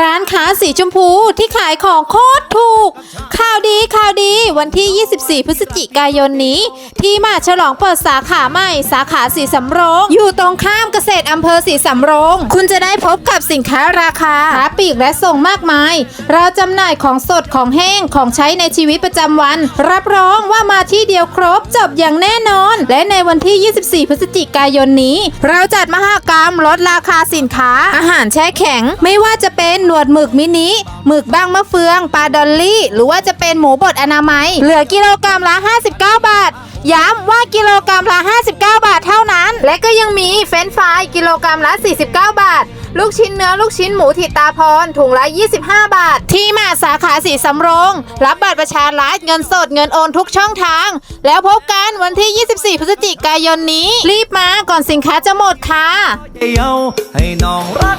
ร้านค้าสีชมพูที่ขายของโคตรถูก ข่าวดีข่าวดีวันที่ 24 พฤศจิกายนนี้ ที่มาฉลองเปิดสาขาใหม่สาขาสีสำโรง อยู่ตรงข้ามเกษตรอำเภอสีสำโรง คุณจะได้พบกับสินค้าราคาค้าปลีกและส่งมากมาย เราจำหน่ายของสดของแห้งของใช้ในชีวิตประจำวัน รับรองว่ามาที่เดียวครบจบอย่างแน่นอน และในวันที่ 24 พฤศจิกายนนี้ เราจัดมหากรรมลดราคาสินค้า อาหารแช่แข็งไม่ว่าจะเป็นนหนวดหมึกมินิหมึกบ้างมะเฟืองปลาดอลลี่ หรือว่าจะเป็นหมูบดอนามัย เหลือกิโลกรัมละ 59 บาท ย้ำว่ากิโลกรัมละ 59 บาทเท่านั้น และก็ยังมีเฟรนฟรายกิโลกรัมละ 49 บาทลูกชิ้นเนื้อลูกชิ้นหมูถิตาพรถุงละ 25 บาท ที่มาสาขาสีสำโรง รับบัตรประชารัฐเงินสดเงินโอนทุกช่องทาง แล้วพบกันวันที่ 24 พฤศจิกายนนี้ รีบมาก่อนสินค้าจะหมดค่ะให้น้องรัก